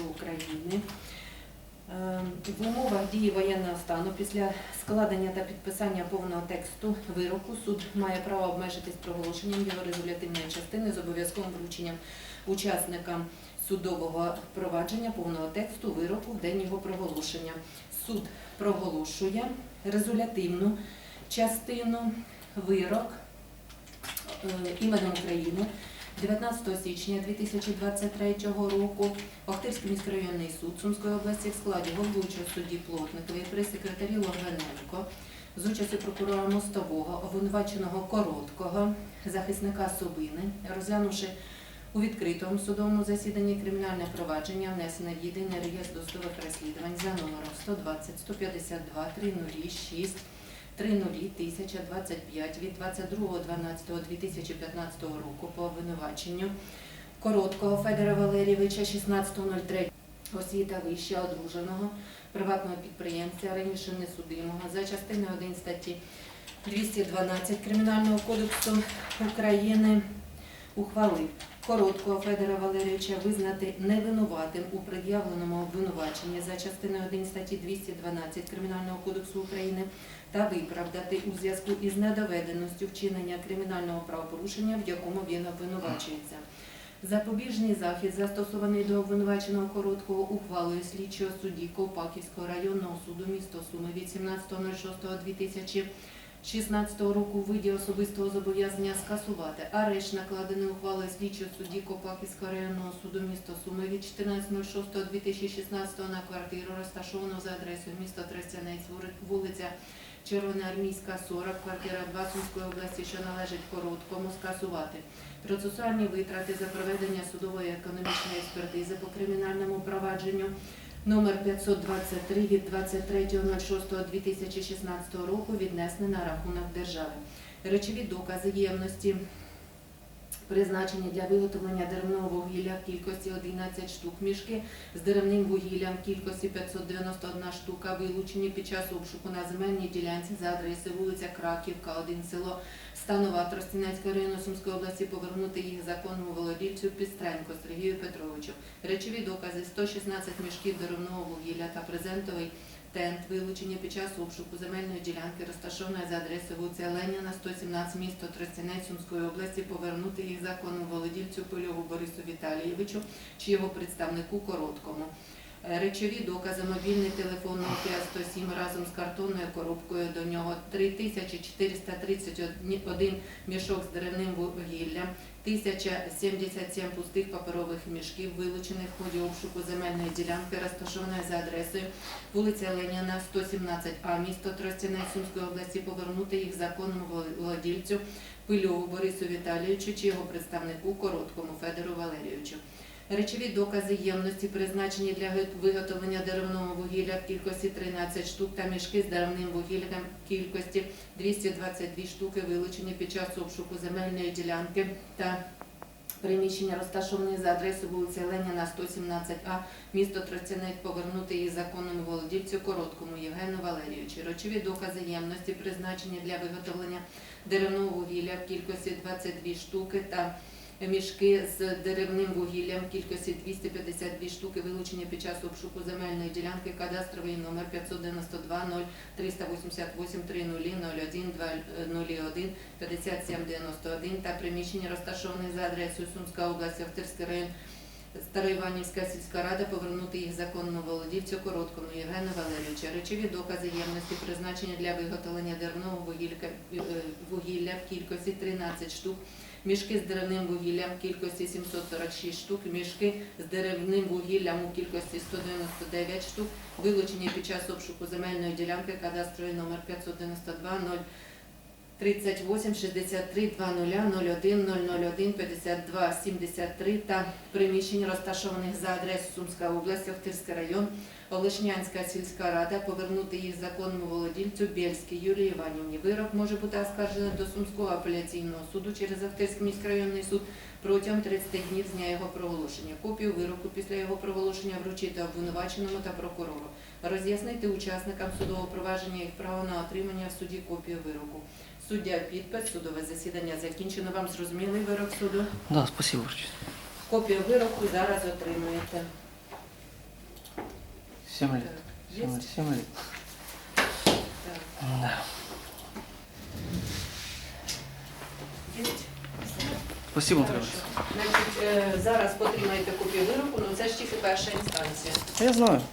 кодексу України. Е, В умовах дії воєнного стану після складення та підписання повного тексту вироку суд має право обмежитись проголошенням його резолютивної частини з обов'язковим врученням учасникам судового провадження повного тексту вироку в день його проголошення. Суд проголошує резолютивну частину вирок е, іменем України 19 січня 2023 року Охтирський міськрайонний суд Сумської області в складі головуючого судді Плотникової при секретарі Логвиненко з участю прокурора Мостового, обвинуваченого Короткого, захисника Собини, розглянувши у відкритому судовому засіданні кримінальне провадження, внесене в єдиний реєстр досудових розслідувань за номером 120 152 306 3001025 від 22.12.2015 року по обвинуваченню Короткого Федора Валерійовича 16.03 освіта вища одруженого приватного підприємця, раніше несудимого за частиною 1 статті 212 Кримінального кодексу України ухвалив Короткого Федора Валерійовича визнати невинуватим у пред'явленому обвинуваченні за частиною 1 статті 212 Кримінального кодексу України та виправдати у зв'язку із недоведеністю вчинення кримінального правопорушення, в якому він обвинувачується. Запобіжний захід, застосований до обвинуваченого короткого ухвалою слідчого судді Ковпаківського районного суду місто Суми від 17.06.2016 року у виді особистого зобов'язання скасувати арешт, накладений ухвалою слідчого судді Ковпаківського районного суду місто Суми від 14.06.2016 на квартиру, розташовану за адресою місто Тростянець, вулиця Червоноармійська, 40, квартира 2 Сумської області, що належить короткому, скасувати. Процесуальні витрати за проведення судової економічної експертизи по кримінальному провадженню номер 523 від 23.06.2016 року віднесені на рахунок держави. Речові докази ємності призначені для виготовлення деревного вугілля в кількості 11 штук, мішки з деревним вугіллям в кількості 591 штука, вилучені під час обшуку на земельній ділянці за адресою вулиця Краківка, 1 село Станова Тростянецького району Сумської області, повернути їх законному володільцю Пістренко Сергію Петровичу. Речові докази. 116 мішків деревного вугілля та презентовий тент, вилучення під час обшуку земельної ділянки, розташованої за адресою вулиця Леніна, 117, місто Тростянець Сумської області, повернути їх законному володільцю Польову Борису Віталійовичу чи його представнику Короткому. Е, Речові докази, мобільний телефон Nokia 107 разом з картонною коробкою до нього 3431 мішок з деревним вугіллям, 1077 пустих паперових мішків, вилучених в ході обшуку земельної ділянки, розташованої за адресою вулиця Леніна, 117А, місто Тростянець Сумської області, повернути їх законному володільцю Пильову Борису Віталійовичу чи його представнику Короткому Федору Валерійовичу. Речові докази ємності призначені для виготовлення деревного вугілля в кількості 13 штук та мішки з деревним вугіллям в кількості 222 штуки, вилучені під час обшуку земельної ділянки та приміщення розташовані за адресою вулиця Леніна, 117А, місто Тростянець, повернути її законному володільцю Короткому Євгену Валерійовичу. Речові докази ємності призначені для виготовлення деревного вугілля в кількості 22 штуки та мішки з деревним вугіллям кількості 252 штуки, вилучені під час обшуку земельної ділянки, кадастровий номер 592 0388 30 01 201 5791 та приміщення розташовані за адресою Сумська область, Охтирський район, Староіванівська сільська рада повернути їх законному володівцю Короткому Євгену Валерійовичу. Речові докази ємності призначення для виготовлення деревного е, вугілля в кількості 13 штук, мішки з деревним вугіллям в кількості 746 штук, мішки з деревним вугіллям у кількості 199 штук, вилучені під час обшуку земельної ділянки кадастровий номер 592 0 38 63 20 01 001 52 73 та приміщень, розташованих за адресою Сумська область, Охтирський район, Олешнянська сільська рада, повернути їх законному володільцю Бєльській Юлії Іванівні. Вирок може бути оскаржений до Сумського апеляційного суду через Охтирський міськрайонний суд протягом 30 днів з дня його проголошення. Копію вироку після його проголошення вручити обвинуваченому та прокурору. Роз'яснити учасникам судового провадження їх право на отримання в суді копії вироку. Суддя підпис, судове засідання закінчено. Вам зрозумілий вирок суду? Да, спасибо. Копію вироку зараз отримуєте. 7 лет. Так, є? 7, 7 лет. Да. Спасибо, Андрій. Значить, е, зараз потримайте копію вироку, але це ж тільки перша інстанція. Я знаю.